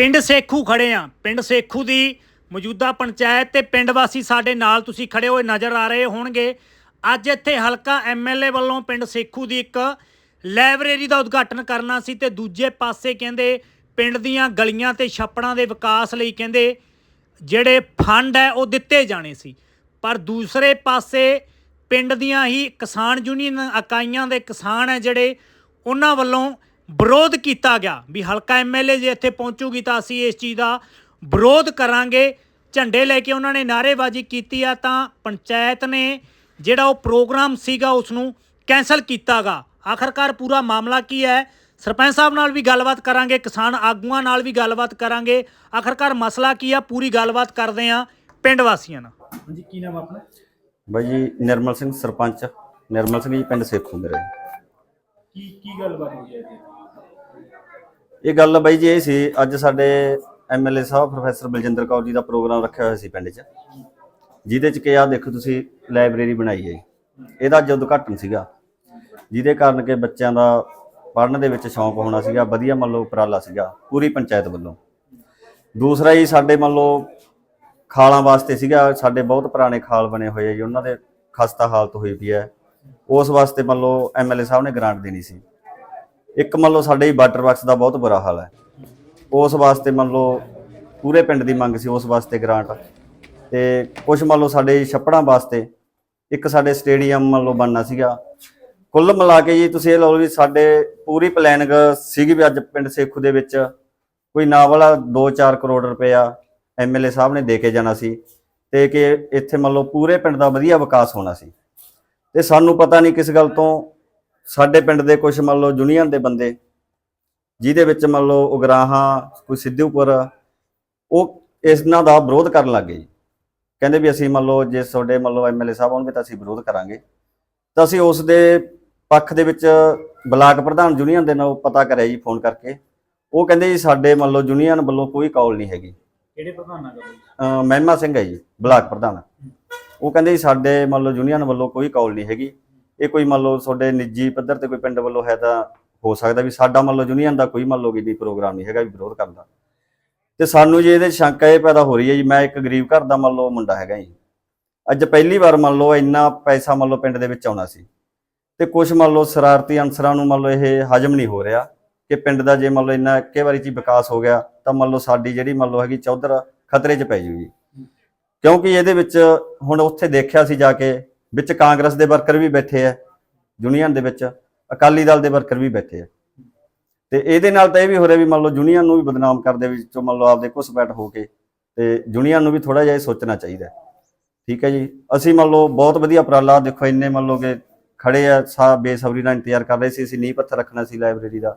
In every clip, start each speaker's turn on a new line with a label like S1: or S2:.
S1: ਪਿੰਡ ਸੇਖੂ ਖੜੇ ਆ। ਪਿੰਡ ਸੇਖੂ ਦੀ ਮੌਜੂਦਾ ਪੰਚਾਇਤ ਤੇ ਪਿੰਡ ਵਾਸੀ ਸਾਡੇ ਨਾਲ ਤੁਸੀਂ ਖੜੇ ਹੋਏ ਨਜ਼ਰ ਆ ਰਹੇ ਹੋਣਗੇ। ਅੱਜ ਇੱਥੇ ਹਲਕਾ ਐਮਐਲਏ ਵੱਲੋਂ ਪਿੰਡ ਸੇਖੂ ਦੀ ਇੱਕ ਲਾਇਬ੍ਰੇਰੀ ਦਾ ਉਦਘਾਟਨ ਕਰਨਾ ਸੀ ਤੇ ਦੂਜੇ ਪਾਸੇ ਕਹਿੰਦੇ ਪਿੰਡ ਦੀਆਂ ਗਲੀਆਂ ਤੇ ਛੱਪੜਾਂ ਦੇ ਵਿਕਾਸ ਲਈ ਕਹਿੰਦੇ ਜਿਹੜੇ ਫੰਡ ਹੈ ਉਹ ਦਿੱਤੇ ਜਾਣੇ ਸੀ। ਪਰ ਦੂਸਰੇ ਪਾਸੇ ਪਿੰਡ ਦੀਆਂ ਹੀ ਕਿਸਾਨ ਯੂਨੀਅਨ ਇਕਾਈਆਂ ਦੇ ਕਿਸਾਨ ਹੈ ਜਿਹੜੇ ਉਹਨਾਂ ਵੱਲੋਂ ਵਿਰੋਧ ਕੀਤਾ ਗਿਆ ਵੀ ਹਲਕਾ ਐਮਐਲਏ ਜੇ ਇੱਥੇ ਪਹੁੰਚੂਗੀ ਤਾਂ ਅਸੀਂ ਇਸ ਚੀਜ਼ ਦਾ ਵਿਰੋਧ ਕਰਾਂਗੇ। ਝੰਡੇ ਲੈ ਕੇ ਉਹਨਾਂ ਨੇ ਨਾਅਰੇਬਾਜ਼ੀ ਕੀਤੀ ਆ ਤਾਂ ਪੰਚਾਇਤ ਨੇ ਜਿਹੜਾ ਉਹ ਪ੍ਰੋਗਰਾਮ ਸੀਗਾ ਉਸ ਨੂੰ ਕੈਨਸਲ ਕੀਤਾਗਾ। ਆਖਰਕਾਰ ਪੂਰਾ ਮਾਮਲਾ ਕੀ ਹੈ? ਸਰਪੰਚ ਸਾਹਿਬ ਨਾਲ ਵੀ ਗੱਲਬਾਤ ਕਰਾਂਗੇ ਕਿਸਾਨ ਆਗੂਆਂ ਨਾਲ ਵੀ ਗੱਲਬਾਤ ਕਰਾਂਗੇ। ਆਖਰਕਾਰ ਮਸਲਾ ਕੀ ਆ? ਪੂਰੀ ਗੱਲਬਾਤ ਕਰਦੇ ਆ ਪਿੰਡ ਵਾਸੀਆਂ ਨਾਲ।
S2: ਹਾਂਜੀ ਕੀ ਨਾਮ ਆ ਆਪਣਾ?
S3: ਬਾਈ ਜੀ ਨਿਰਮਲ ਸਿੰਘ ਸਰਪੰਚ। ਨਿਰਮਲ ਸਿੰਘ ਜੀ ਪਿੰਡ ਸੇਖੂ ਮੇਰੇ
S2: ਕੀ ਕੀ ਗੱਲਬਾਤ ਹੋਈ ਹੈ ਜੀ
S3: ਇਹ ਗੱਲ ਬਾਈ ਜੀ ਇਹ ਸੀ, ਅੱਜ ਸਾਡੇ ਐਮਐਲਏ ਸਾਹਿਬ, ਪ੍ਰੋਫੈਸਰ ਬਲਜਿੰਦਰ ਕੌਰ ਜੀ ਦਾ ਪ੍ਰੋਗਰਾਮ ਰੱਖਿਆ ਹੋਇਆ ਸੀ ਪਿੰਡ 'ਚ। ਜਿਹਦੇ 'ਚ ਕਿ ਆ ਦੇਖੋ ਤੁਸੀਂ ਲਾਇਬ੍ਰੇਰੀ ਬਣਾਈ ਹੈ ਜੀ। ਇਹਦਾ ਅੱਜ ਉਦਘਾਟਨ ਸੀਗਾ। ਜਿਹਦੇ ਕਾਰਨ ਕਿ ਬੱਚਿਆਂ ਦਾ ਪੜ੍ਹਨ ਦੇ ਵਿੱਚ ਸ਼ੌਂਕ ਹੋਣਾ ਸੀਗਾ, ਵਧੀਆ ਮੰਨ ਲਓ ਉਪਰਾਲਾ ਸੀਗਾ, ਪੂਰੀ ਪੰਚਾਇਤ ਵੱਲੋਂ। ਦੂਸਰਾ ਜੀ, ਸਾਡੇ ਮੰਨ ਲਓ ਖਾਲਾਂ ਵਾਸਤੇ ਸੀਗਾ, ਸਾਡੇ ਬਹੁਤ ਪੁਰਾਣੇ ਖਾਲ ਬਣੇ ਹੋਏ ਆ ਜੀ, ਉਹਨਾਂ ਦੇ ਖਸਤਾ ਹਾਲਤ ਹੋਈ ਪਈ ਹੈ। ਉਸ ਵਾਸਤੇ ਮੰਨ ਲਓ ਐਮਐਲਏ ਸਾਹਿਬ ਨੇ ਗ੍ਰਾਂਟ ਦੇਣੀ ਸੀ। ਇੱਕ ਮੰਨ ਲਓ ਸਾਡੇ ਵਾਟਰ ਬਾਕਸ ਦਾ ਬਹੁਤ ਬੁਰਾ ਹਾਲ ਹੈ। ਉਸ ਵਾਸਤੇ ਮੰਨ ਲਓ ਪੂਰੇ ਪਿੰਡ ਦੀ ਮੰਗ ਸੀ ਉਸ ਵਾਸਤੇ ਗ੍ਰਾਂਟ। ਤੇ ਕੁਝ ਮੰਨ ਲਓ ਸਾਡੇ ਛੱਪੜਾਂ ਵਾਸਤੇ ਇੱਕ ਸਾਡੇ ਸਟੇਡੀਅਮ ਮੰਨ ਲਓ ਬਣਨਾ ਸੀਗਾ। ਕੁੱਲ ਮਿਲਾ ਕੇ ਜੀ ਤੁਸੀਂ ਇਹ ਲਓ ਵੀ ਸਾਡੇ ਪੂਰੀ ਪਲੈਨਿੰਗ ਸੀਗੀ ਵੀ ਅੱਜ ਪਿੰਡ ਸੇਖੂ ਦੇ ਵਿੱਚ ਕੋਈ ਨਾ ਵਾਲਾ 2-4 ਕਰੋੜ ਰੁਪਇਆ ਐਮਐਲਏ ਸਾਹਿਬ ਨੇ ਦੇ ਕੇ ਜਾਣਾ ਸੀ ਤੇ ਕਿ ਇੱਥੇ ਮੰਨ ਲਓ ਪੂਰੇ ਪਿੰਡ ਦਾ ਵਧੀਆ ਵਿਕਾਸ ਹੋਣਾ ਸੀ। ਤੇ ਸਾਨੂੰ ਪਤਾ ਨਹੀਂ ਕਿਸ ਗੱਲ ਤੋਂ ਸਾਡੇ ਪਿੰਡ ਦੇ ਕੁਝ ਮੰਨ ਲਓ ਯੂਨੀਅਨ ਦੇ ਬੰਦੇ ਜਿਹਦੇ ਵਿੱਚ ਮੰਨ ਲਓ ਉਗਰਾਹਾਂ ਕੋਈ ਸਿੱਧੂਪੁਰ ਉਹ ਇਹਨਾਂ ਦਾ ਵਿਰੋਧ ਕਰਨ ਲੱਗੇ ਜੀ। ਕਹਿੰਦੇ ਵੀ ਅਸੀਂ ਮੰਨ ਲਓ ਜੇ ਤੁਹਾਡੇ ਮੰਨ ਲਓ ਐਮਐਲਏ ਸਾਹਿਬ ਆਉਣਗੇ ਤਾਂ ਅਸੀਂ ਵਿਰੋਧ ਕਰਾਂਗੇ। ਤਾਂ ਅਸੀਂ ਉਸ ਦੇ ਪੱਖ ਦੇ ਵਿੱਚ ਬਲਾਕ ਪ੍ਰਧਾਨ ਯੂਨੀਅਨ ਦੇ ਨਾਲ ਪਤਾ ਕਰਿਆ ਜੀ ਫੋਨ ਕਰਕੇ। ਉਹ ਕਹਿੰਦੇ ਜੀ ਸਾਡੇ ਮੰਨ ਲਓ ਯੂਨੀਅਨ ਵੱਲੋਂ ਕੋਈ ਕਾਲ ਨਹੀਂ ਹੈਗੀ।
S2: ਕਿਹੜੇ ਪ੍ਰਧਾਨ ਨਾਲ ਗੱਲ
S3: ਮਹਿਮਾ ਸਿੰਘ ਹੈ ਜੀ ਬਲਾਕ ਪ੍ਰਧਾਨ। ਉਹ ਕਹਿੰਦੇ ਜੀ ਸਾਡੇ ਮੰਨ ਲਓ ਯੂਨੀਅਨ ਵੱਲੋਂ ਕੋਈ ਕਾਲ ਨਹੀਂ ਹੈਗੀ। ਇਹ ਕੋਈ ਮੰਨ ਲਓ ਤੁਹਾਡੇ ਨਿੱਜੀ ਪੱਧਰ ਤੇ ਕੋਈ ਪਿੰਡ ਵੱਲੋਂ ਹੈ ਤਾਂ ਹੋ ਸਕਦਾ ਵੀ ਸਾਡਾ ਮੰਨ ਲਓ ਯੂਨੀਅਨ ਦਾ ਕੋਈ ਮੰਨ ਲਓ ਵੀ ਪ੍ਰੋਗਰਾਮ ਨਹੀਂ ਹੈਗਾ ਵੀ ਵਿਰੋਧ ਕਰਦਾ ਤੇ ਸਾਨੂੰ ਜੀ ਇਹਦੇ 'ਚ ਸ਼ੰਕਾ ਇਹ ਪੈਦਾ ਹੋ ਰਹੀ ਹੈ ਜੀ ਮੈਂ ਇੱਕ ਗਰੀਬ ਘਰ ਦਾ ਮੰਨ ਲਓ ਮੁੰਡਾ ਹੈਗਾ ਜੀ ਅੱਜ ਪਹਿਲੀ ਵਾਰ ਮੰਨ ਲਓ ਇੰਨਾ ਪੈਸਾ ਮੰਨ ਲਓ ਪਿੰਡ ਦੇ ਵਿੱਚ ਆਉਣਾ ਸੀ ਤੇ ਕੁਝ ਮੰਨ ਲਓ ਸ਼ਰਾਰਤੀ ਅਨਸਰਾਂ ਨੂੰ ਮੰਨ ਲਓ ਇਹ ਹਜਮ ਨਹੀਂ ਹੋ ਰਿਹਾ ਕਿ ਪਿੰਡ ਦਾ ਜੇ ਮੰਨ ਲਓ ਇੰਨਾ ਇੱਕੇ ਵਾਰੀ ਚ ਵਿਕਾਸ ਹੋ ਗਿਆ ਤਾਂ ਮੰਨ ਲਓ ਸਾਡੀ ਜਿਹੜੀ ਮੰਨ ਲਓ ਹੈਗੀ ਚੌਧਰ ਖਤਰੇ 'ਚ ਪੈ ਜੂਗੀ ਕਿਉਂਕਿ ਇਹਦੇ ਵਿੱਚ ਹੁਣ ਉੱਥੇ ਦੇਖਿਆ ਸੀ ਜਾ ਕੇ ਵਿੱਚ ਕਾਂਗਰਸ ਦੇ ਵਰਕਰ ਵੀ ਬੈਠੇ ਆ ਯੂਨੀਅਨ ਦੇ ਵਿੱਚ ਅਕਾਲੀ ਦਲ ਦੇ ਵਰਕਰ ਵੀ ਬੈਠੇ ਆ ਤੇ ਇਹਦੇ ਨਾਲ ਤਾਂ ਇਹ ਵੀ ਹੋ ਰਿਹਾ ਵੀ ਮੰਨ ਲਓ ਯੂਨੀਅਨ ਨੂੰ ਵੀ ਬਦਨਾਮ ਕਰਦੇ ਵਿੱਚੋਂ ਮੰਨ ਲਓ ਆਪਦੇ ਘੁਸਪੈਠ ਹੋ ਕੇ ਤੇ ਯੂਨੀਅਨ ਨੂੰ ਵੀ ਥੋੜਾ ਜਿਹਾ ਇਹ ਸੋਚਣਾ ਚਾਹੀਦਾ। ਠੀਕ ਹੈ ਜੀ ਅਸੀਂ ਮੰਨ ਲਓ ਬਹੁਤ ਵਧੀਆ ਉਪਰਾਲਾ ਦੇਖੋ ਇੰਨੇ ਮੰਨ ਲਓ ਕਿ ਖੜੇ ਆ ਸਾ ਬੇਸਬਰੀ ਨਾਲ ਇੰਤਜ਼ਾਰ ਕਰ ਰਹੇ ਸੀ ਅਸੀਂ ਨੀਂਹ ਪੱਥਰ ਰੱਖਣਾ ਸੀ ਲਾਇਬ੍ਰੇਰੀ ਦਾ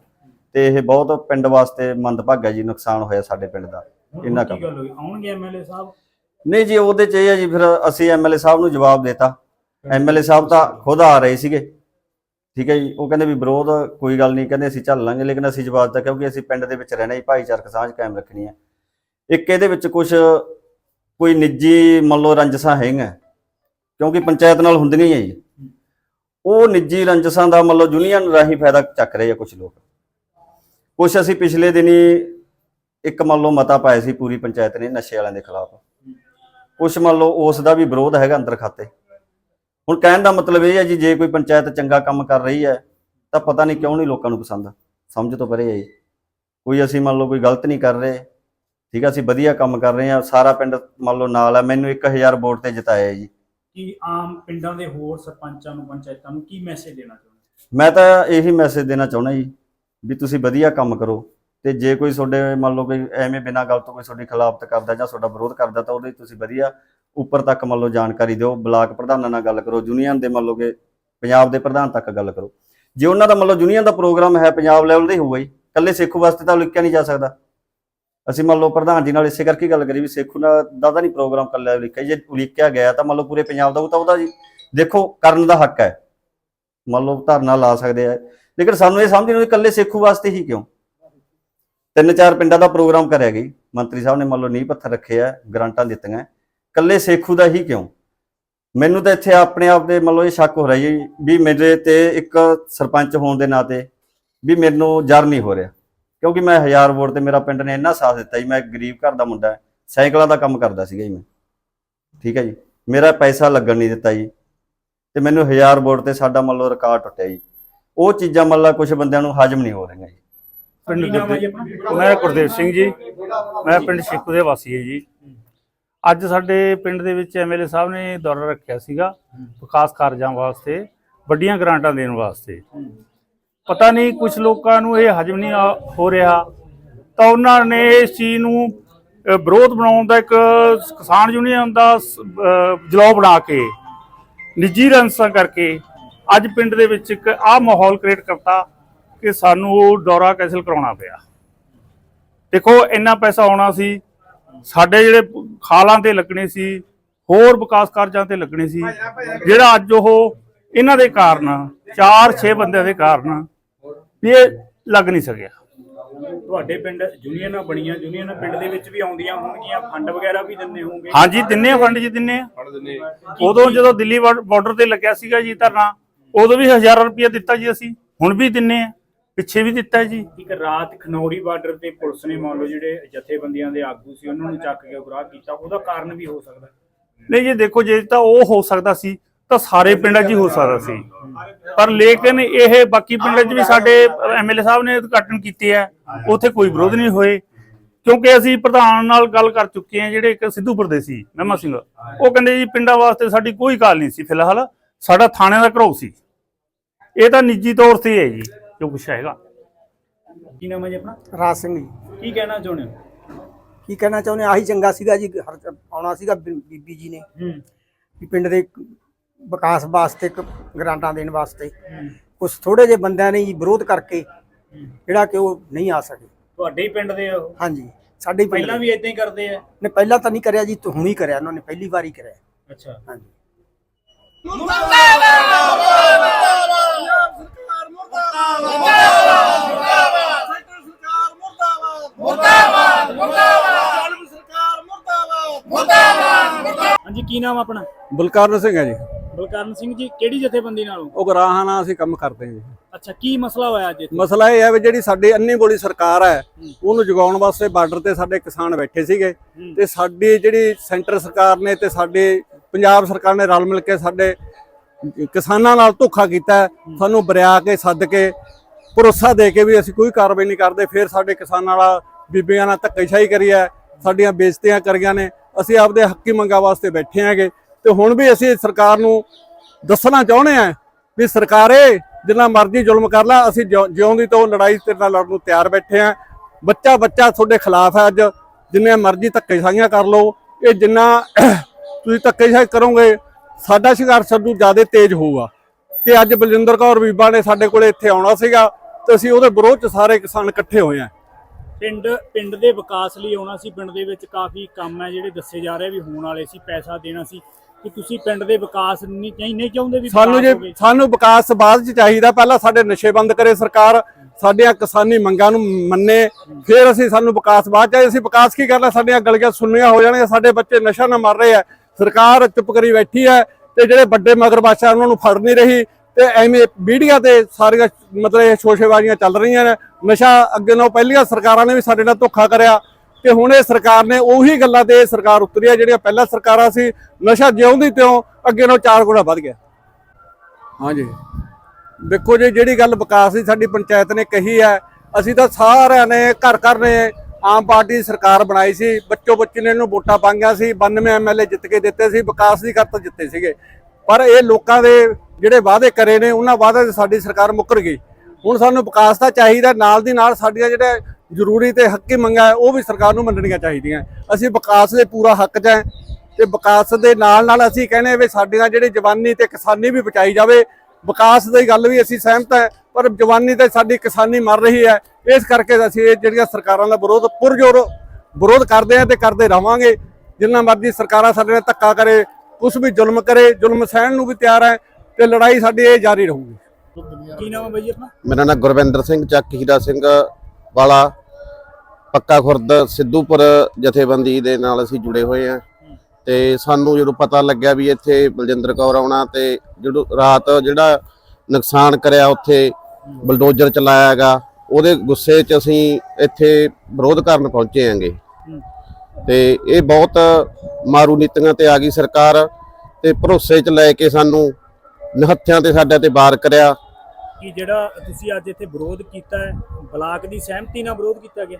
S3: ਤੇ ਇਹ ਬਹੁਤ ਪਿੰਡ ਵਾਸਤੇ ਮੰਦਭਾਗਾ ਜੀ ਨੁਕਸਾਨ ਹੋਇਆ ਸਾਡੇ ਪਿੰਡ ਦਾ ਇੰਨਾ
S2: ਕੀ
S3: ਕੰਮ।
S2: ਆਉਣਗੇ ਐਮਐਲਏ ਸਾਹਿਬ
S3: ਨਹੀਂ ਜੀ ਉਹਦੇ ਚ ਇਹ ਹੈ ਜੀ ਫਿਰ ਅਸੀਂ ਐਮਐਲਏ ਸਾਹਿਬ ਨੂੰ ਜਵਾਬ ਦੇਤਾ ਐਮਐਲਏ ਸਾਹਿਬ ਤਾਂ ਖੁਦ ਆ ਰਹੇ ਸੀਗੇ। ਠੀਕ ਹੈ ਜੀ, ਉਹ ਕਹਿੰਦੇ ਵੀ ਵਿਰੋਧ ਕੋਈ ਗੱਲ ਨਹੀਂ, ਕਹਿੰਦੇ ਅਸੀਂ ਚੱਲ ਲਾਂਗੇ, ਲੇਕਿਨ ਅਸੀਂ ਜਵਾਬ ਦਿੱਤਾ ਕਿਉਂਕਿ ਅਸੀਂ ਪਿੰਡ ਦੇ ਵਿੱਚ ਰਹਿਣਾ ਜੀ ਭਾਈਚਾਰਕ ਸਾਂਝ ਕਾਇਮ ਰੱਖਣੀ ਹੈ। ਇੱਕ ਇਹਦੇ ਵਿੱਚ ਕੁਝ ਕੋਈ ਨਿੱਜੀ ਮੰਨ ਲਓ ਰੰਜਸਾਂ ਹੈਗੀਆਂ, ਕਿਉਂਕਿ ਪੰਚਾਇਤ ਨਾਲ ਹੁੰਦੀਆਂ ਹੀ ਹੈ ਜੀ। ਉਹ ਨਿੱਜੀ ਰੰਜਸਾਂ ਦਾ ਮਤਲਬ ਯੂਨੀਅਨ ਰਾਹੀਂ ਫਾਇਦਾ ਚੱਕ ਰਹੇ ਆ ਕੁਝ ਲੋਕ। ਕੁਝ ਅਸੀਂ ਪਿਛਲੇ ਦਿਨੀ ਇੱਕ ਮੰਨ ਲਓ ਮਤਾ ਪਾਇਆ ਸੀ ਪੂਰੀ ਪੰਚਾਇਤ ਨੇ ਨਸ਼ੇ ਵਾਲਿਆਂ ਦੇ ਖਿਲਾਫ। ਕੁਛ ਮੰਨ ਲਓ ਉਸ ਦਾ ਵੀ ਵਿਰੋਧ ਹੈਗਾ ਅੰਦਰ ਖਾਤੇ। ਹੁਣ ਕਹਿਣ ਦਾ ਮਤਲਬ ਇਹ ਹੈ ਜੀ ਜੇ ਕੋਈ ਪੰਚਾਇਤ ਚੰਗਾ ਕੰਮ ਕਰ ਰਹੀ ਹੈ ਤਾਂ ਪਤਾ ਨਹੀਂ ਕਿਉਂ ਨਹੀਂ ਲੋਕਾਂ ਨੂੰ ਪਸੰਦ। ਸਮਝ ਤੋਂ ਪਰੇ ਹੈ ਜੀ। ਕੋਈ ਅਸੀਂ ਮੰਨ ਲਓ ਕੋਈ ਗਲਤ ਨਹੀਂ ਕਰ ਰਹੇ ਠੀਕ ਹੈ ਅਸੀਂ ਵਧੀਆ ਕੰਮ ਕਰ ਰਹੇ ਹਾਂ ਸਾਰਾ ਪਿੰਡ ਮੰਨ ਲਓ ਨਾਲ ਹੈ ਮੈਨੂੰ 1000 ਵੋਟ ਤੇ ਜਿਤਾਇਆ ਹੈ ਜੀ।
S2: ਕੀ ਆਮ ਪਿੰਡਾਂ ਦੇ ਹੋਰ ਸਰਪੰਚਾਂ ਨੂੰ ਪੰਚਾਇਤਾਂ ਨੂੰ ਕੀ ਮੈਸੇਜ ਦੇਣਾ ਚਾਹੁੰਦੇ
S3: ਮੈਂ ਤਾਂ ਇਹੀ ਮੈਸੇਜ ਦੇਣਾ ਚਾਹੁੰਦਾ ਜੀ ਵੀ ਤੁਸੀਂ ਵਧੀਆ ਕੰਮ ਕਰੋ ਤੇ ਜੇ ਕੋਈ ਤੁਹਾਡੇ ਮੰਨ ਲਓ ਕੋਈ ਐਵੇਂ ਬਿਨਾਂ ਗੱਲ ਤੋਂ ਕੋਈ ਤੁਹਾਡੀ ਖਿਲਾਫਤ ਕਰਦਾ ਜਾਂ ਤੁਹਾਡਾ ਵਿਰੋਧ ਕਰਦਾ ਤਾਂ ਉਹਦੇ ਤੁਸੀਂ ਵਧੀਆ ਉੱਪਰ ਤੱਕ ਮੰਨ ਲਓ ਜਾਣਕਾਰੀ ਦਿਓ, ਬਲਾਕ ਪ੍ਰਧਾਨਾਂ ਨਾਲ ਗੱਲ ਕਰੋ, ਯੂਨੀਅਨ ਦੇ ਮੰਨ ਲਓ ਕਿ ਪੰਜਾਬ ਦੇ ਪ੍ਰਧਾਨ ਤੱਕ ਗੱਲ ਕਰੋ। ਜੇ ਉਹਨਾਂ ਦਾ ਮੰਨ ਲਓ ਯੂਨੀਅਨ ਦਾ ਪ੍ਰੋਗਰਾਮ ਹੈ ਪੰਜਾਬ ਲੈਵਲ ਦਾ ਹੀ ਹੋਊਗਾ ਜੀ, ਇਕੱਲੇ ਸੇਖੂ ਵਾਸਤੇ ਤਾਂ ਲਿਖਿਆ ਨਹੀਂ ਜਾ ਸਕਦਾ। ਅਸੀਂ ਮੰਨ ਲਓ ਪ੍ਰਧਾਨ ਜੀ ਨਾਲ ਇਸੇ ਕਰਕੇ ਗੱਲ ਕਰੀ ਵੀ ਸੇਖੂ ਦਾ ਦਾ ਤਾਂ ਨਹੀਂ ਪ੍ਰੋਗਰਾਮ ਕੱਲਾ ਲਿਖਿਆ, ਜੇ ਉਲੀਕਿਆ ਗਿਆ ਤਾਂ ਮੰਨ ਲਓ ਪੂਰੇ ਪੰਜਾਬ ਦਾ ਉਹ ਤਾਂ ਉਹਦਾ ਜੀ। ਦੇਖੋ, ਕਰਨ ਦਾ ਹੱਕ ਹੈ। ਮੰਨ ਲਓ ਧਰਨਾ ਲਾ ਸਕਦੇ ਆ। ਲੇਕਿਨ ਸਾਨੂੰ ਇਹ ਸਮਝ ਨਹੀਂ ਆਉਂਦੀ ਇਕੱਲੇ ਸੇਖੂ ਵਾਸਤੇ ਹੀ ਕਿਉਂ? ਤਿੰਨ ਚਾਰ ਪਿੰਡਾਂ ਦਾ ਪ੍ਰੋਗਰਾਮ ਕਰਿਆ ਗਈ ਮੰਤਰੀ ਸਾਹਿਬ ਨੇ ਮੰਨ ਲਓ ਨੀਂਹ ਪੱਥਰ ਰੱਖੇ ਆ, ਗ੍ਰਾਂਟਾਂ ਦਿੱਤੀਆਂ। ਇਕੱਲੇ ਸੇਖੂ ਦਾ ਹੀ ਕਿਉਂ? ਮੈਨੂੰ ਤਾਂ ਇੱਥੇ ਆਪਣੇ ਆਪ ਦੇ ਮੰਨ ਇਹ ਸ਼ੱਕ ਹੋ ਰਿਹਾ ਜੀ, ਵੀ ਮੇਰੇ ਤੇ ਇੱਕ ਸਰਪੰਚ ਹੋਣ ਦੇ ਨਾਤੇ ਵੀ ਮੈਨੂੰ ਜਰ ਨਹੀਂ ਹੋ ਰਿਹਾ। ਕਿਉਂਕਿ ਮੈਂ ਹਜ਼ਾਰ ਵੋਟ ਤੇ ਮੇਰਾ ਪਿੰਡ ਨੇ ਇੰਨਾ ਸਾਥ ਦਿੱਤਾ ਜੀ, ਮੈਂ ਗਰੀਬ ਘਰ ਦਾ ਮੁੰਡਾ, ਸਾਈਕਲਾਂ ਦਾ ਕੰਮ ਕਰਦਾ ਸੀਗਾ ਜੀ ਮੈਂ। ਠੀਕ ਹੈ ਜੀ, ਮੇਰਾ ਪੈਸਾ ਲੱਗਣ ਨਹੀਂ ਦਿੱਤਾ ਜੀ। ਤੇ ਮੈਨੂੰ ਹਜ਼ਾਰ ਵੋਟ ਤੇ ਸਾਡਾ ਮਤਲਬ ਰਿਕਾਰਡ ਟੁੱਟਿਆ ਜੀ। ਉਹ ਚੀਜ਼ਾਂ ਮਤਲਬ ਲਾ ਕੁਝ ਬੰਦਿਆਂ ਨੂੰ ਹਜਮ ਨਹੀਂ ਹੋ ਰਹੀਆਂ ਜੀ।
S2: ਕੀ
S4: ਮੈਂ ਗੁਰਦੇਵ ਸਿੰਘ ਜੀ, ਮੈਂ ਪਿੰਡ ਸ਼ੇਖੂ ਦੇ ਵਾਸੀ ਹਾਂ ਜੀ। ਅੱਜ ਸਾਡੇ ਪਿੰਡ ਦੇ ਵਿੱਚ ਐਮਐਲਏ ਸਾਹਿਬ ਨੇ ਦੌਰਾ ਰੱਖਿਆ ਸੀਗਾ ਵਿਕਾਸ ਕਾਰਜਾਂ ਵਾਸਤੇ, ਵੱਡੀਆਂ ਗ੍ਰਾਂਟਾਂ ਦੇਣ ਵਾਸਤੇ। ਪਤਾ ਨਹੀਂ ਕੁਝ ਲੋਕਾਂ ਨੂੰ ਇਹ ਹਜਮ ਨਹੀਂ ਹੋ ਰਿਹਾ। ਤਾਂ ਉਹਨਾਂ ਨੇ ਇਸ ਚੀਜ਼ ਨੂੰ ਵਿਰੋਧ ਬਣਾਉਣ ਦਾ ਇੱਕ ਕਿਸਾਨ ਯੂਨੀਅਨ ਦਾ ਜਲਾਅ ਬਣਾ ਕੇ, ਨਿੱਜੀ ਰੰਸਾਂ ਕਰਕੇ ਅੱਜ ਪਿੰਡ ਦੇ ਵਿੱਚ ਇੱਕ ਆਹ ਮਾਹੌਲ ਕ੍ਰੀਏਟ ਕਰਤਾ ਕਿ ਸਾਨੂੰ ਉਹ ਦੌਰਾ ਕੈਂਸਲ ਕਰਾਉਣਾ ਪਿਆ। ਦੇਖੋ, ਇੰਨਾ ਪੈਸਾ ਆਉਣਾ ਸੀ ਸਾਡੇ ਜਿਹੜੇ ਖਾਲਾਂ ਤੇ ਲੱਗਣੇ ਸੀ ਹੋਰ ਵਿਕਾਸ ਕਾਰਜਾਂ ਤੇ ਲੱਗਣੇ ਸੀ ਜਿਹੜਾ ਅੱਜ ਉਹ ਇਹਨਾਂ ਦੇ ਕਾਰਨ 4-6 ਬੰਦਿਆਂ ਦੇ ਕਾਰਨ ਵੀ ਇਹ ਲੱਗ ਨਹੀਂ ਸਕਿਆ।
S2: ਤੁਹਾਡੇ ਪਿੰਡ ਯੂਨੀਅਨਾਂ ਬਣੀਆਂ ਯੂਨੀਅਨਾਂ ਪਿੰਡ ਦੇ ਵਿੱਚ ਵੀ ਆਉਂਦੀਆਂ ਹੋਣਗੀਆਂ ਫੰਡ ਵਗੈਰਾ ਵੀ ਦਿੰਦੇ ਹੋਣਗੇ?
S4: ਹਾਂਜੀ ਦਿੰਨੇ ਫੰਡ ਜੀ ਦਿੰਨੇ ਆ। ਉਦੋਂ ਜਦੋਂ ਦਿੱਲੀ ਬਾਰਡਰ ਤੇ ਲੱਗਿਆ ਸੀਗਾ ਜੀ ਧਰਨਾ ਉਦੋਂ ਵੀ ਹਜ਼ਾਰਾਂ ਰੁਪਏ ਦਿੱਤਾ ਜੀ ਅਸੀਂ ਹੁਣ ਵੀ ਦਿੰਨੇ ਆ। ਪਿੱਛੇ ਵੀ ਦਿੱਤਾ ਜੀ।
S2: ਇੱਕ ਰਾਤ ਖਨੌਰੀ ਬਾਰਡਰ ਤੇ ਪੁਲਿਸ ਨੇ ਮੰਨ ਲਓ ਜਿਹੜੇ ਜਥੇਬੰਦੀਆਂ ਦੇ ਆਗੂ ਸੀ ਉਹਨਾਂ ਨੂੰ ਚੱਕ ਕੇ ਗੁਰਾਹ ਕੀਤਾ। ਉਹਦਾ ਕਾਰਨ ਵੀ ਹੋ ਸਕਦਾ।
S4: ਨਹੀਂ ਜੀ ਦੇਖੋ ਜੇ ਤਾਂ ਉਹ ਹੋ ਸਕਦਾ ਸੀ ਤਾਂ ਸਾਰੇ ਪਿੰਡਾਂ 'ਚ ਹੀ ਹੋ ਸਕਦਾ ਸੀ। ਪਰ ਲੇਕਿਨ ਇਹ ਬਾਕੀ ਪਿੰਡਾਂ 'ਚ ਵੀ ਸਾਡੇ ਐਮਐਲਏ ਸਾਹਿਬ ਨੇ ਉਦਘਾਟਨ ਕੀਤੇ ਆ ਉੱਥੇ ਕੋਈ ਵਿਰੋਧ ਨਹੀਂ ਹੋਏ। ਕਿਉਂਕਿ ਅਸੀਂ ਪ੍ਰਧਾਨ ਨਾਲ ਗੱਲ ਕਰ ਚੁੱਕੇ ਹਾਂ ਜਿਹੜੇ ਇੱਕ ਸਿੱਧੂਪੁਰ ਦੇ ਸੀ ਮਹਿਮਾ ਸਿੰਘ। ਉਹ ਕਹਿੰਦੇ ਜੀ ਪਿੰਡਾਂ ਵਾਸਤੇ ਸਾਡੀ ਕੋਈ ਕਾਲ ਨਹੀਂ ਸੀ ਫਿਲਹਾਲ ਸਾਡਾ ਥਾਣੇ ਦਾ ਘਰੋ ਸੀ। ਇਹ ਤਾਂ ਨਿੱਜੀ ਤੌਰ ਤੇ ਹੈ ਜੀ। ਜੋ ਕੁਛ ਹੈਗਾ।
S2: ਕੀ ਨਾਮ ਹੈ ਜੀ ਆਪਣਾ?
S5: ਰਾਜ ਸਿੰਘ ਜੀ।
S2: ਕੀ ਕਹਿਣਾ ਚਾਹੁੰਦੇ ਹੋ?
S5: ਕੀ ਕਹਿਣਾ ਚਾਹੁੰਦੇ ਆਹੀ ਚੰਗਾ ਸੀਗਾ ਜੀ ਹਰ- ਆਉਣਾ ਸੀਗਾ ਬੀ- ਬੀਬੀ ਜੀ ਨੇ।
S2: ਹੂੰ।
S5: ਵੀ ਪਿੰਡ ਦੇ ਵਿਕਾਸ ਵਾਸਤੇ ਇੱਕ ਗ੍ਰਾਂਟਾਂ ਦੇਣ ਵਾਸਤੇ। ਕੁਝ ਥੋੜੇ ਜਿਹੇ ਬੰਦਿਆਂ ਨੇ ਜੀ ਵਿਰੋਧ ਕਰਕੇ ਜਿਹੜਾ ਕਿ ਉਹ ਨਹੀਂ ਆ ਸਕੇ।
S2: ਤੁਹਾਡੇ ਹੀ ਪਿੰਡ ਦੇ ਉਹ?
S5: ਹਾਂਜੀ ਸਾਡੇ ਹੀ ਪਿੰਡ
S2: ਪਹਿਲਾਂ। ਵੀ ਇਦਾਂ ਹੀ ਕਰਦੇ ਆ?
S5: ਨੇ ਪਹਿਲਾਂ ਤਾਂ ਨਹੀਂ ਕਰਿਆ ਜੀ ਹੁਣ ਹੀ ਕਰਿਆ। ਉਹਨਾਂ ਨੇ ਪਹਿਲੀ ਵਾਰੀ ਕਰਿਆ।
S2: ਅੱਛਾ।
S5: ਹਾਂਜੀ।
S2: ਹਾਂਜੀ ਕੀ ਨਾਮ ਆਪਣਾ?
S6: ਬਲਕਾਰਨ ਸਿੰਘ ਹੈ ਜੀ।
S2: ਬਲਕਰਨ ਸਿੰਘ ਜੀ ਕਿਹੜੀ ਜਥੇਬੰਦੀ ਨਾਲੋਂ?
S6: ਉਹ ਗਰਾਹਾਂ ਨਾਲ ਅਸੀਂ ਕੰਮ ਕਰਦੇ ਹਾਂ ਜੀ।
S2: ਅੱਛਾ ਕੀ ਮਸਲਾ ਹੋਇਆ ਅੱਜ ਇੱਥੇ?
S6: ਮਸਲਾ ਇਹ ਹੈ ਵੀ ਜਿਹੜੀ ਸਾਡੀ ਅੰਨੀ ਬੋਲੀ ਸਰਕਾਰ ਹੈ ਉਹਨੂੰ ਜਗਾਉਣ ਵਾਸਤੇ ਬਾਰਡਰ ਤੇ ਸਾਡੇ ਕਿਸਾਨ ਬੈਠੇ ਸੀਗੇ। ਤੇ ਸਾਡੀ ਜਿਹੜੀ ਸੈਂਟਰ ਸਰਕਾਰ ਨੇ ਤੇ ਸਾਡੇ ਪੰਜਾਬ ਸਰਕਾਰ ਨੇ ਰਲ ਮਿਲ ਕੇ ਸਾਡੇ ਕਿਸਾਨਾਂ ਨਾਲ ਧੋਖਾ ਕੀਤਾ। ਸਾਨੂੰ ਬਰਿਆ ਕੇ ਸੱਦ ਕੇ ਭਰੋਸਾ ਦੇ ਕੇ ਵੀ ਅਸੀਂ ਕੋਈ ਕਾਰਵਾਈ ਨਹੀਂ ਕਰਦੇ ਫਿਰ ਸਾਡੇ ਕਿਸਾਨਾਂ ਨਾਲ ਬੀਬੀਆਂ ਨਾਲ ਧੱਕੇਸ਼ਾਹੀ ਕਰੀ ਹੈ ਸਾਡੀਆਂ ਬੇਇੱਜ਼ਤੀਆਂ ਕਰੀਆਂ ਨੇ ਅਸੀਂ ਆਪਦੇ ਹੱਕੀ ਮੰਗਾਂ ਵਾਸਤੇ ਬੈਠੇ ਹੈਗੇ ਤੇ ਹੁਣ ਵੀ ਅਸੀਂ ਸਰਕਾਰ ਨੂੰ ਦੱਸਣਾ ਚਾਹੁੰਦੇ ਆ ਵੀ ਸਰਕਾਰੇ ਜਿੰਨਾ ਮਰਜ਼ੀ ਜ਼ੁਲਮ ਕਰ ਲਾ ਅਸੀਂ ਜਿਉਂ- ਜਿਉਂਦੀ ਤੋਂ ਲੜਾਈ ਤੇਰੇ ਨਾਲ ਲੜਨ ਨੂੰ ਤਿਆਰ ਬੈਠੇ ਆ ਬੱਚਾ ਬੱਚਾ ਤੁਹਾਡੇ ਖਿਲਾਫ ਹੈ ਅੱਜ ਜਿੰਨੇ ਮਰਜ਼ੀ ਧੱਕੇਸ਼ਾਹੀਆਂ ਕਰ ਲਓ ਇਹ ਜਿੰਨਾ ਤੁਸੀਂ ਧੱਕੇਸ਼ਾਹੀ ਕਰੋਗੇ ਸਾਡਾ ਸੰਘਰਸ਼ ਸਾਨੂੰ ਜ਼ਿਆਦਾ ਤੇਜ਼ ਹੋਊਗਾ। ਤੇ ਅੱਜ ਬਲਜਿੰਦਰ ਕੌਰ ਬੀਬਾ ਨੇ ਸਾਡੇ ਕੋਲੇ ਇੱਥੇ ਆਉਣਾ ਸੀਗਾ ਤੇ ਅਸੀਂ ਉਹਦੇ ਵਿਰੋਧ ਚ ਸਾਰੇ ਕਿਸਾਨ ਇਕੱਠੇ ਹੋਏ ਆ।
S2: ਪਿੰਡ ਪਿੰਡ ਦੇ ਵਿਕਾਸ ਲਈ ਆਉਣਾ ਸੀ ਪਿੰਡ ਦੇ ਵਿੱਚ ਕਾਫੀ ਕੰਮ ਹੈ ਜਿਹੜੇ ਦੱਸੇ ਜਾ ਰਹੇ ਵੀ ਹੋਣ ਵਾਲੇ ਸੀ ਪੈਸਾ ਦੇਣਾ ਸੀ। ਕਿ ਤੁਸੀਂ ਪਿੰਡ ਦੇ ਵਿਕਾਸ ਨਹੀਂ ਨਹੀਂ ਚਾਹੁੰਦੇ ਵੀ
S6: ਸਾਨੂੰ ਜੇ? ਸਾਨੂੰ ਵਿਕਾਸ ਬਾਅਦ ਚ ਚਾਹੀਦਾ ਪਹਿਲਾਂ ਸਾਡੇ ਨਸ਼ੇ ਬੰਦ ਕਰੇ ਸਰਕਾਰ ਸਾਡੀਆਂ ਕਿਸਾਨੀ ਮੰਗਾਂ ਨੂੰ ਮੰਨੇ ਫਿਰ ਅਸੀਂ ਸਾਨੂੰ ਵਿਕਾਸ ਬਾਅਦ ਚਾਹੀਦਾ ਅਸੀਂ ਵਿਕਾਸ ਕੀ ਕਰਨਾ ਸਾਡੀਆਂ ਗਲੀਆਂ ਸੁੰਨੀਆਂ ਹੋ ਜਾਣਗੀਆਂ ਸਾਡੇ ਬੱਚੇ ਨਸ਼ਾ ਨਾ ਮਰ ਰਹੇ ਆ। ਸਰਕਾਰ ਚੁੱਪ ਕਰੀ ਬੈਠੀ ਹੈ ਤੇ ਜਿਹੜੇ ਵੱਡੇ ਮਗਰਬਾਸ਼ਾ ਉਹਨਾਂ ਨੂੰ ਫੜ ਨਹੀਂ ਰਹੀ ਤੇ ਐਵੇਂ ਮੀਡੀਆ ਤੇ ਸਾਰੀਆਂ ਮਤਲਬ ਇਹ ਸ਼ੋਸ਼ੇਬਾਜ਼ੀਆਂ ਚੱਲ ਰਹੀਆਂ ਨੇ। ਨਸ਼ਾ ਅੱਗੇ ਨਾਲੋਂ ਪਹਿਲੀਆਂ ਸਰਕਾਰਾਂ ਨੇ ਵੀ ਸਾਡੇ ਨਾਲ ਧੋਖਾ ਕਰਿਆ ਤੇ ਹੁਣ ਇਹ ਸਰਕਾਰ ਨੇ ਉਹੀ ਗੱਲਾਂ ਤੇ ਸਰਕਾਰ ਉਤਰੀ ਆ ਜਿਹੜੀਆਂ ਪਹਿਲਾਂ ਸਰਕਾਰਾਂ ਸੀ। ਨਸ਼ਾ ਜਿਉਂਦੀ ਤਿਉਂ ਅੱਗੇ ਨਾਲੋਂ ਚਾਰ ਗੁਣਾ ਵੱਧ ਗਿਆ। ਹਾਂਜੀ। ਦੇਖੋ ਜੀ ਜਿਹੜੀ ਗੱਲ ਵਿਕਾਸ ਦੀ ਸਾਡੀ ਪੰਚਾਇਤ ਨੇ ਕਹੀ ਹੈ ਅਸੀਂ ਤਾਂ ਸਾਰਿਆਂ ਨੇ ਘਰ ਘਰ ਨੇ ਆਮ ਪਾਰਟੀ ਦੀ ਸਰਕਾਰ ਬਣਾਈ ਸੀ, ਬੱਚੋ ਬੱਚੀ ਨੇ ਇਹਨੂੰ ਵੋਟਾਂ ਪਾਈਆਂ ਸੀ 92 ਐਮਐਲਏ ਜਿੱਤ ਕੇ ਦਿੱਤੇ ਸੀ, ਵਿਕਾਸ ਦੀ ਖਾਤਰ ਜਿੱਤੇ ਸੀਗੇ। ਪਰ ਇਹ ਲੋਕਾਂ ਦੇ ਜਿਹੜੇ ਵਾਅਦੇ ਕਰੇ ਨੇ, ਉਹਨਾਂ ਵਾਅਦੇ ਤੇ ਸਾਡੀ ਸਰਕਾਰ ਮੁੱਕਰ ਗਈ। ਹੁਣ ਸਾਨੂੰ ਵਿਕਾਸ ਤਾਂ ਚਾਹੀਦਾ, ਨਾਲ ਦੀ ਨਾਲ ਸਾਡੀਆਂ ਜਿਹੜੇ ਜ਼ਰੂਰੀ ਤੇ ਹੱਕੀ ਮੰਗਾਂ ਉਹ ਵੀ ਸਰਕਾਰ ਨੂੰ ਮੰਨਣੀਆਂ ਚਾਹੀਦੀਆਂ। ਅਸੀਂ ਵਿਕਾਸ ਦੇ ਪੂਰਾ ਹੱਕ 'ਚ ਹੈ ਤੇ ਵਿਕਾਸ ਦੇ ਨਾਲ ਨਾਲ ਅਸੀਂ ਕਹਿੰਦੇ ਵੀ ਸਾਡੀਆਂ ਜਿਹੜੀ ਜਵਾਨੀ ਤੇ ਕਿਸਾਨੀ ਵੀ ਬਚਾਈ ਜਾਵੇ, ਵਿਕਾਸ ਦੀ ਗੱਲ ਵੀ ਅਸੀਂ ਸਹਿਮਤ ਹੈ। ਪਰ ਜਵਾਨੀ ਤੇ ਸਾਡੀ ਕਿਸਾਨੀ ਮਰ ਰਹੀ ਹੈ। ਇਸ ਕਰਕੇ ਅਸੀਂ ਇਹ ਜਿਹੜੀਆਂ ਸਰਕਾਰਾਂ ਦਾ ਵਿਰੋਧ ਪੁਰਜੋਰ ਵਿਰੋਧ ਕਰਦੇ ਹਾਂ ਤੇ ਕਰਦੇ ਰਹਾਂਗੇ। ਜਿੰਨਾ ਮਰਜ਼ੀ ਸਰਕਾਰਾਂ ਸਾਡੇ ਨਾਲ ਧੱਕਾ ਕਰੇ ਕੁਝ ਵੀ ਜ਼ੁਲਮ ਕਰੇ ਜ਼ੁਲਮ ਸਹਿਣ ਨੂੰ ਵੀ ਤਿਆਰ ਹੈ ਤੇ ਲੜਾਈ ਸਾਡੀ ਇਹ ਜਾਰੀ ਰਹੂਗੀ।
S2: ਕੀ ਨਾਮ ਹੈ ਬਾਈ ਆਪਣਾ?
S7: ਮੇਰਾ ਨਾਮ ਗੁਰਵਿੰਦਰ ਸਿੰਘ ਚੱਕ ਹੀਰਾ ਸਿੰਘ ਵਾਲਾ ਪੱਕਾ ਖੁਰਦ ਸਿੱਧੂਪੁਰ ਜਥੇਬੰਦੀ ਦੇ ਨਾਲ ਅਸੀਂ ਜੁੜੇ ਹੋਏ ਆ ਤੇ ਸਾਨੂੰ ਜਦੋਂ ਪਤਾ ਲੱਗਿਆ ਵੀ ਇੱਥੇ ਬਲਜਿੰਦਰ ਕੌਰ ਆਉਣਾ ਤੇ ਜਦੋਂ ਰਾਤ ਜਿਹੜਾ ਨੁਕਸਾਨ ਕਰਿਆ ਉੱਥੇ ਬਲਡੋਜ਼ਰ ਚਲਾਇਆ ਹੈਗਾ ਉਹਦੇ ਗੁੱਸੇ 'ਚ ਅਸੀਂ ਇੱਥੇ ਵਿਰੋਧ ਕਰਨ ਪਹੁੰਚੇ ਆਂਗੇ
S2: ਹੂੰ।
S7: ਤੇ ਇਹ ਬਹੁਤ ਮਾਰੂ ਨੀਤੀਆਂ ਤੇ ਆ ਗਈ ਸਰਕਾਰ ਤੇ ਭਰੋਸੇ 'ਚ ਲੈ ਕੇ ਸਾਨੂੰ ਨਿਹੱਥਿਆਂ ਤੇ ਸਾਡੇ ਤੇ ਵਾਰ ਕਰਿਆ।
S2: ਕਿ ਜਿਹੜਾ ਤੁਸੀਂ ਅੱਜ ਇੱਥੇ ਵਿਰੋਧ ਕੀਤਾ ਹੈ ਬਲਾਕ ਦੀ ਸਹਿਮਤੀ ਨਾਲ ਵਿਰੋਧ ਕੀਤਾ ਗਿਆ?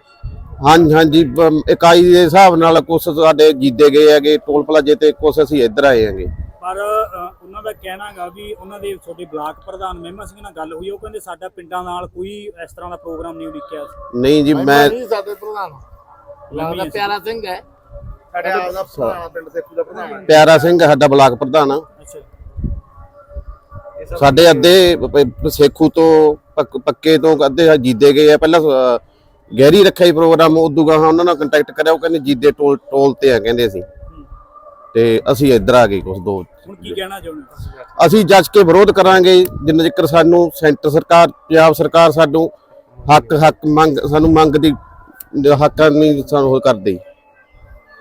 S7: ਹਾਂਜੀ ਹਾਂਜੀ ਇਕਾਈ ਦੇ ਹਿਸਾਬ ਨਾਲ ਕੁਝ ਸਾਡੇ ਜੀਤੇ ਗਏ ਹੈਗੇ ਟੋਲ ਪਲਾਜੇ ਤੇ ਕੁਝ ਅਸੀਂ ਇੱਧਰ ਆਏ ਹੈਗੇ।
S2: ਪਰ ਅ, ਉਹਨਾਂ ਦਾ ਕਹਿਣਾ ਹੈਗਾ ਵੀ ਉਹਨਾਂ ਦੇ ਤੁਹਾਡੇ ਬਲਾਕ ਪ੍ਰਧਾਨ ਮਹਿਮਾ ਸਿੰਘ ਨਾਲ ਗੱਲ ਹੋਈ ਉਹ ਕਹਿੰਦੇ ਸਾਡਾ ਪਿੰਡਾਂ ਨਾਲ ਕੋਈ ਇਸ ਤਰ੍ਹਾਂ ਦਾ ਪ੍ਰੋਗਰਾਮ ਨਹੀਂ ਉਲੀਕਿਆ ਸੀ।
S7: ਨਹੀਂ ਜੀ ਮੈਂ
S8: ਸਾਡੇ ਪ੍ਰਧਾਨ। ਲੱਗਦਾ ਪਿਆਰਾ ਸਿੰਘ ਹੈ। ਸਾਡੇ ਆਪਦਾ ਪ੍ਰਧਾਨ ਪਿੰਡ ਦੇ ਪੂਜਾ ਪ੍ਰਧਾਨ।
S7: ਪਿਆਰਾ ਸਿੰਘ ਸਾਡਾ ਬਲਾਕ ਪ੍ਰਧਾਨ। ਆ
S2: ਅੱਛਾ
S7: ਸਾਡੇ ਅੱਧੇ ਪ- ਪ- ਸੇਖੂ ਤੋਂ ਪੱਕ- ਪੱਕੇ ਤੋਂ ਅੱਧੇ ਜੀਦੇ ਗਏ ਆ। ਪਹਿਲਾਂ ਅ, ਗਹਿਰੀ ਰੱਖਿਆ ਹੀ ਪ੍ਰੋਗਰਾਮ ਉਦੋਂ ਗਾਹਾਂ ਉਹਨਾਂ ਨਾਲ ਕੰਟੈਕਟ ਕਰਿਆ ਉਹ ਕਹਿੰਦੇ ਜੀਦੇ ਟੋਲ ਟੋਲ ਤੇ ਆ ਕਹਿੰਦੇ ਅਸੀਂ। ਤੇ ਅਸੀਂ ਇੱਧਰ ਆ ਗਏ ਕੁਝ ਦੋ
S2: ਹੁਣ ਕੀ ਕਹਿਣਾ ਚਾਹੁੰਦੇ?
S7: ਅਸੀਂ ਜੱਜ ਕੇ ਵਿਰੋਧ ਕਰਾਂਗੇ ਜਿੰਨਾ ਚਿਰ ਸਾਨੂੰ ਸੈਂਟਰ ਸਰਕਾਰ ਪੰਜਾਬ ਸਰਕਾਰ ਸਾਨੂੰ ਹੱਕ ਹੱਕ ਮੰਗ ਸਾਨੂੰ ਮੰਗ ਦੀ ਹੱਕ ਨਹੀਂ ਸਾਨੂੰ ਉਹ ਕਰਦੀ